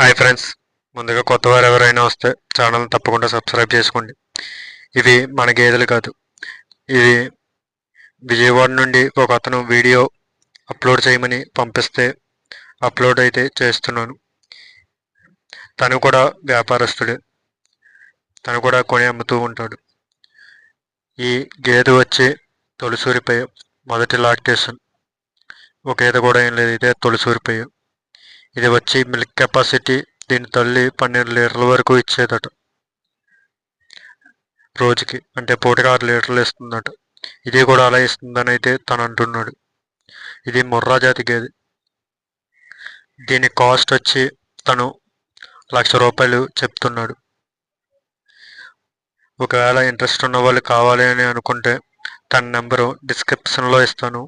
Hi friends ముందుగా కొత్త వారు ఎవరైనా వస్తే ఛానల్ తప్పకుండా సబ్స్క్రైబ్ చేసుకోండి. ఇవి మన గేదెలు కాదు. ఇది విజయవాడ నుండి ఒక అతను వీడియో అప్లోడ్ చేయమని పంపిస్తే అప్లోడ్ అయితే చేస్తున్నాను. తను కూడా వ్యాపారస్తుడే. తను కూడా కొని అమ్ముతూ ఉంటాడు. ఈ గేదె వచ్చి తొలిసూరిపై మొదటి లాక్టేషన్. ఒక గేదె కూడా ఏం లేదు ఇదే తొలిసూరిపై ఇది వచ్చి మిల్క్ కెపాసిటీ దీని తల్లి పన్నెండు లీటర్ల వరకు ఇచ్చేదట. రోజుకి అంటే పూటకి ఆరు లీటర్లు ఇస్తుందట. ఇది కూడా అలా ఇస్తుందని అయితే తను అంటున్నాడు. ఇది ముర్రా జాతి దీని కాస్ట్ వచ్చి తను లక్ష రూపాయలు చెప్తున్నాడు. ఒకవేళ ఇంట్రెస్ట్ ఉన్న వాళ్ళు కావాలి అని అనుకుంటే తన నెంబరు డిస్క్రిప్షన్లో ఇస్తాను.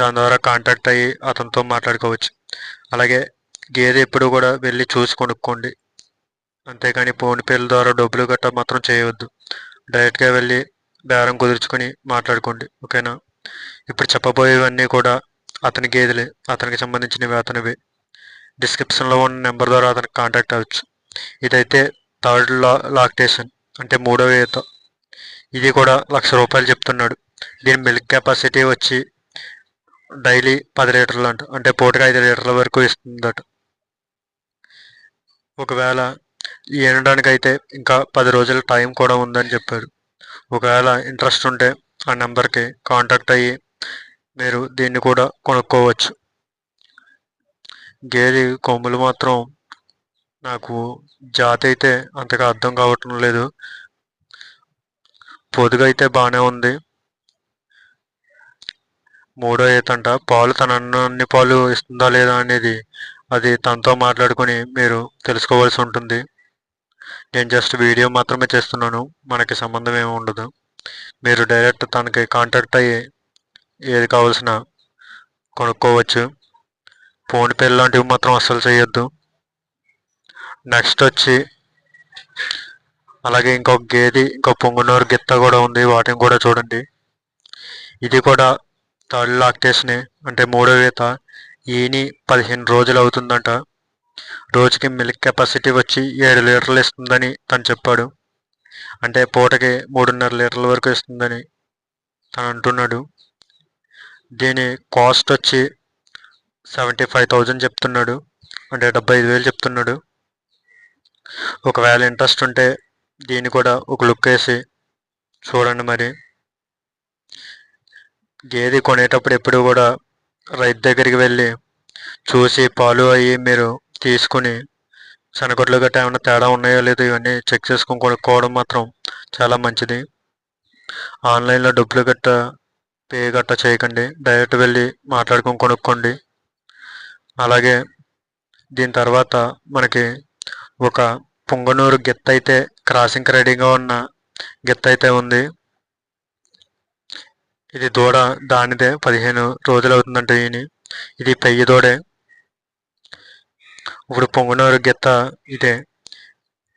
దాని ద్వారా కాంటాక్ట్ అయ్యి అతనితో మాట్లాడుకోవచ్చు. అలాగే గేదె ఎప్పుడు కూడా వెళ్ళి చూసి కొనుక్కోండి. అంతేకాని ఫోన్పేల ద్వారా డబ్బులు గట్రా మాత్రం చేయవద్దు. డైరెక్ట్గా వెళ్ళి బేరం కుదుర్చుకొని మాట్లాడుకోండి. ఓకేనా? ఇప్పుడు చెప్పబోయేవన్నీ కూడా అతని గేదెలే. అతనికి సంబంధించినవి అతనివి. డిస్క్రిప్షన్లో ఉన్న నెంబర్ ద్వారా అతనికి కాంటాక్ట్ అవ్వచ్చు. ఇదైతే థర్డ్ లా లాక్టేషన్ అంటే మూడవ ఈత. ఇది కూడా లక్ష రూపాయలు చెప్తున్నాడు. దీని మిల్క్ కెపాసిటీ వచ్చి డైలీ పది లీటర్లు అంట. అంటే పూటగా ఐదు లీటర్ల వరకు ఇస్తుందట. ఒకవేళ ఈనడానికి అయితే ఇంకా పది రోజుల టైం కూడా ఉందని చెప్పారు. ఒకవేళ ఇంట్రెస్ట్ ఉంటే ఆ నెంబర్కి కాంటాక్ట్ అయ్యి మీరు దీన్ని కూడా కొనుక్కోవచ్చు. గేదె కొమ్ములు మాత్రం నాకు జాతి అయితే అంతగా అర్థం కావటం లేదు. పొదుగు అయితే బాగానే ఉంది. మూడో ఈతంట పాలు తన అన్ని పాలు ఇస్తుందా లేదా అనేది అది తనతో మాట్లాడుకొని మీరు తెలుసుకోవాల్సి ఉంటుంది. నేను జస్ట్ వీడియో మాత్రమే చేస్తున్నాను. మనకి సంబంధం ఏమి ఉండదు. మీరు డైరెక్ట్ తనకి కాంటాక్ట్ అయ్యి ఏది కావాల్సిన కొనుక్కోవచ్చు. ఫోన్పే లాంటివి మాత్రం అస్సలు చేయొద్దు. నెక్స్ట్ వచ్చి అలాగే ఇంకొక గేది ఇంకో పొంగునూరు గిత్త కూడా ఉంది. వాటిని కూడా చూడండి. ఇది కూడా థర్డ్ లాక్టేషనే అంటే మూడో ఈత ఈని పదిహేను రోజులు అవుతుందంట రోజుకి మిల్క్ కెపాసిటీ వచ్చి ఏడు లీటర్లు ఇస్తుందని తను చెప్పాడు. అంటే పూటకి మూడున్నర లీటర్ల వరకు ఇస్తుందని తను అంటున్నాడు. దీని కాస్ట్ వచ్చి సెవెంటీ ఫైవ్ థౌజండ్ చెప్తున్నాడు. అంటే డెబ్బై ఐదు వేలు చెప్తున్నాడు. ఒకవేళ ఇంట్రెస్ట్ ఉంటే దీన్ని కూడా ఒక లుక్ వేసి చూడండి మరి. గేదె కొనేటప్పుడు ఎప్పుడు కూడా రైతు దగ్గరికి వెళ్ళి చూసి పాలు అయ్యి మీరు తీసుకుని శనగొడ్లు గట్రా ఏమైనా తేడా ఉన్నాయో లేదో ఇవన్నీ చెక్ చేసుకొని కొనుక్కోవడం మాత్రం చాలా మంచిది. ఆన్లైన్లో డబ్బులు గట్ట పే గట్ట చేయకండి. డైరెక్ట్ వెళ్ళి మాట్లాడుకొని కొనుక్కోండి. అలాగే దీని తర్వాత మనకి ఒక పొంగనూరు గిత్త అయితే క్రాసింగ్ రెడీగా ఉన్న గిత్త అయితే ఉంది. ఇది దూడ దానిదే పదిహేను రోజులు అవుతుందంట ఈయన. ఇది పెయ్యి దూడే. ఇప్పుడు పొంగనూరు గిత్త ఇదే.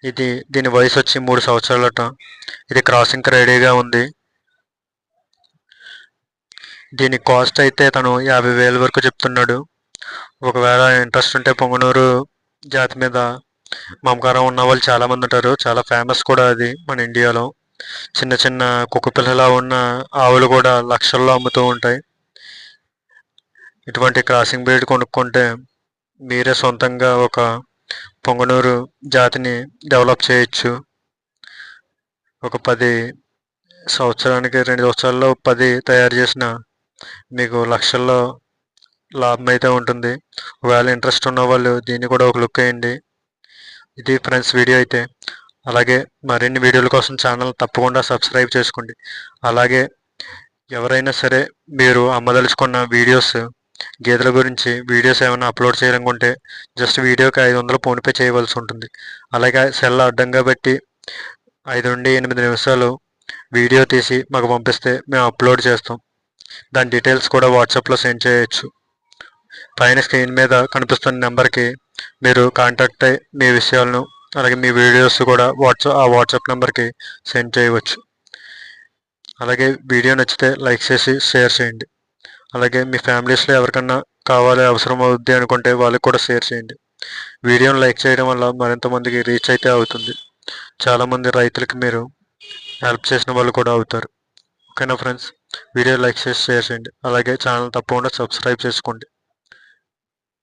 ఇది దీని వయసు వచ్చి మూడు సంవత్సరాలట. ఇది క్రాసింగ్ రెడీగా ఉంది. దీని కాస్ట్ అయితే తను యాభై వేల వరకు చెప్తున్నాడు. ఒకవేళ ఇంట్రెస్ట్ ఉంటే పొంగనూరు జాతి మీద మమకారం ఉన్న వాళ్ళు చాలామంది ఉంటారు. చాలా ఫేమస్ కూడా అది మన ఇండియాలో. చిన్న చిన్న కుక్క పిల్లలా ఉన్న ఆవులు కూడా లక్షల్లో అమ్ముతూ ఉంటాయి. ఇటువంటి క్రాసింగ్ బ్రీడ్ కొనుక్కుంటే మీరే సొంతంగా ఒక పొంగనూరు జాతిని డెవలప్ చేయొచ్చు. ఒక పది సంవత్సరానికి రెండు సంవత్సరాల్లో పది తయారు చేసిన మీకు లక్షల్లో లాభం అయితే ఉంటుంది. ఒకవేళ ఇంట్రెస్ట్ ఉన్న వాళ్ళు దీన్ని కూడా ఒక లుక్ వేయండి. ఇది ఫ్రెండ్స్ వీడియో అయితే. అలాగే మరిన్ని వీడియోల కోసం ఛానల్ తప్పకుండా సబ్స్క్రైబ్ చేసుకోండి. అలాగే ఎవరైనా సరే మీరు అమ్మదలుచుకున్న వీడియోస్ గేదెల గురించి వీడియోస్ ఏమైనా అప్లోడ్ చేయాలనుకుంటే జస్ట్ వీడియోకి ఐదు వందలు ఫోన్పే చేయవలసి ఉంటుంది. అలాగే సెల్ అడ్డంగా పెట్టి ఐదు నుండి ఎనిమిది నిమిషాలు వీడియో తీసి మాకు పంపిస్తే మేము అప్లోడ్ చేస్తాం. దాని డీటెయిల్స్ కూడా వాట్సాప్లో సెండ్ చేయొచ్చు. పైన స్క్రీన్ మీద కనిపిస్తున్న నెంబర్కి మీరు కాంటాక్ట్ అయ్యి మీ విషయాలను అలాగే మీ వీడియోస్ కూడా వాట్సాప్ ఆ వాట్సాప్ నెంబర్కి సెండ్ చేయవచ్చు. అలాగే వీడియో నచ్చితే లైక్ చేసి షేర్ చేయండి. అలాగే మీ ఫ్యామిలీస్లో ఎవరికన్నా కావాలి అవసరం అవుద్ది అనుకుంటే వాళ్ళకి కూడా షేర్ చేయండి. వీడియోని లైక్ చేయడం వల్ల మరింత మందికి రీచ్ అయితే అవుతుంది. చాలామంది రైతులకి మీరు హెల్ప్ చేసిన వాళ్ళు కూడా అవుతారు. ఓకేనా ఫ్రెండ్స్ వీడియో లైక్ చేసి షేర్ చేయండి. అలాగే ఛానల్ తప్పకుండా సబ్స్క్రైబ్ చేసుకోండి.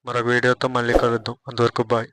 మరొక వీడియోతో మళ్ళీ కలుద్దాం. అంతవరకు బాయ్